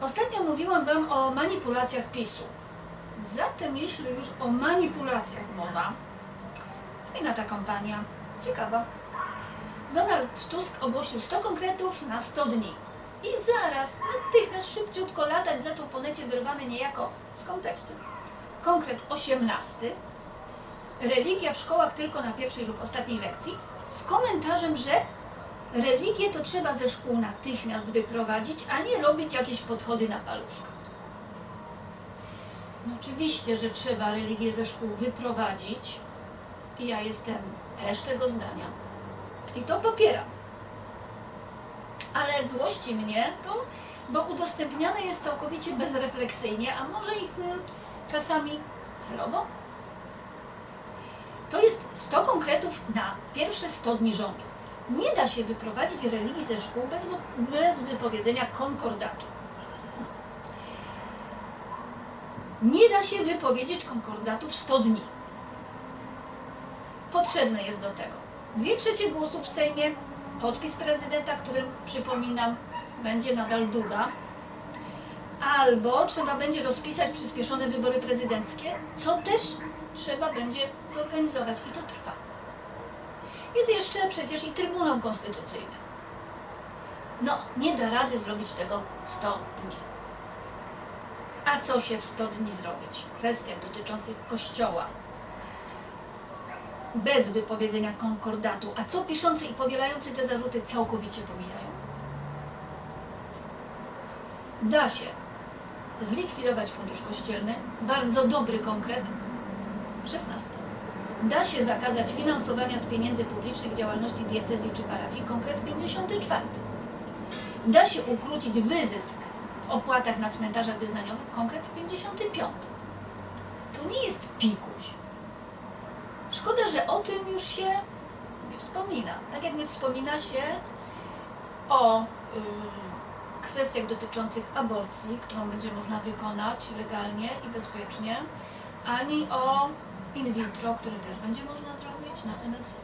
Ostatnio mówiłam Wam o manipulacjach PiSu. Zatem, jeśli już o manipulacjach mowa, fajna ta kampania, ciekawa. Donald Tusk ogłosił 100 konkretów na 100 dni. I zaraz, natychmiast szybciutko latać zaczął po necie wyrwany niejako z kontekstu. Konkret 18. Religia w szkołach tylko na pierwszej lub ostatniej lekcji z komentarzem, że religię to trzeba ze szkół natychmiast wyprowadzić, a nie robić jakieś podchody na paluszkach. No oczywiście, że trzeba religię ze szkół wyprowadzić i ja jestem też tego zdania. I to popieram. Ale złości mnie to, bo udostępniane jest całkowicie bezrefleksyjnie, a może i hmm, czasami celowo. To jest 100 konkretów na pierwsze 100 dni rządów. Nie da się wyprowadzić religii ze szkół bez, bez wypowiedzenia konkordatu. Nie da się wypowiedzieć konkordatu w 100 dni. Potrzebne jest do tego dwie trzecie głosów w Sejmie, podpis prezydenta, którym przypominam, będzie nadal Duda, albo trzeba będzie rozpisać przyspieszone wybory prezydenckie, co też trzeba będzie zorganizować i to trwa. Jest jeszcze przecież i Trybunał Konstytucyjny. No, nie da rady zrobić tego w 100 dni. A co się w 100 dni zrobić w kwestiach dotyczących Kościoła? Bez wypowiedzenia konkordatu. A co piszący i powielający te zarzuty całkowicie pomijają? Da się zlikwidować fundusz kościelny. Bardzo dobry konkret. 16. Da się zakazać finansowania z pieniędzy publicznych działalności diecezji czy parafii. Konkret 54. Da się ukrócić wyzysk w opłatach na cmentarzach wyznaniowych. Konkret 55. To nie jest pikuś. Szkoda, że o tym już się nie wspomina. Tak jak nie wspomina się o y, kwestiach dotyczących aborcji, którą będzie można wykonać legalnie i bezpiecznie, ani o in vitro, które też będzie można zrobić na NFZ.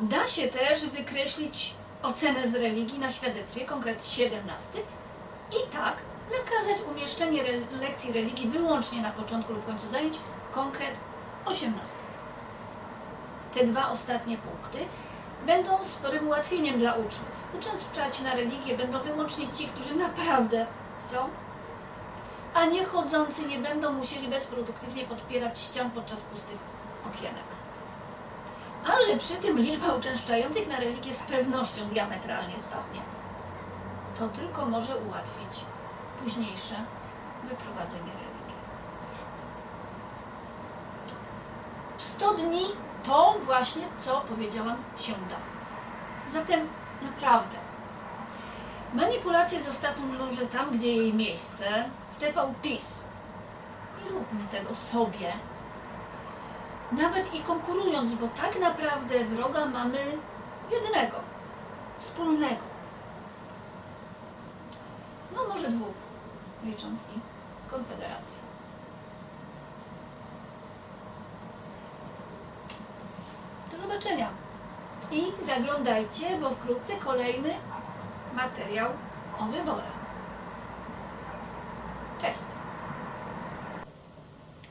Da się też wykreślić ocenę z religii na świadectwie, konkret 17, i tak nakazać umieszczenie lekcji religii wyłącznie na początku lub końcu zajęć, konkret 18. Te dwa ostatnie punkty będą sporym ułatwieniem dla uczniów. Uczęszczać na religię będą wyłącznie ci, którzy naprawdę chcą, a nie chodzący nie będą musieli bezproduktywnie podpierać ścian podczas pustych okienek. A że przy tym liczba uczęszczających na religię z pewnością diametralnie spadnie, to tylko może ułatwić późniejsze wyprowadzenie religii. W 100 dni to właśnie, co powiedziałam, się da. Zatem naprawdę manipulację zostawmy może tam, gdzie jej miejsce, w TV PiS. Nie róbmy tego sobie. Nawet i konkurując, bo tak naprawdę wroga mamy jednego, wspólnego. No może dwóch, licząc i Konfederację. Do zobaczenia. I zaglądajcie, bo wkrótce kolejny materiał o wyborach. Cześć.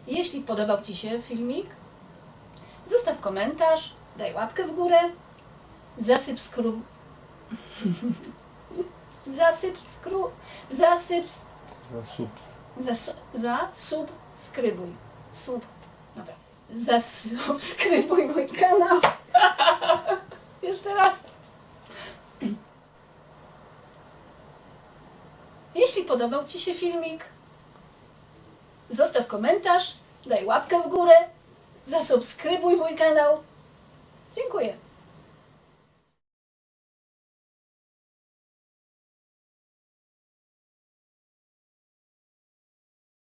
Jeśli podobał Ci się filmik, zostaw komentarz, daj łapkę w górę, zasyp skru... zasyp skru... zasyp... Za subs. Zas... Zasubskrybuj. Sub... Dobra. Zasubskrybuj mój kanał. Jeszcze raz. Jeśli podobał Ci się filmik, zostaw komentarz, daj łapkę w górę, zasubskrybuj mój kanał. Dziękuję.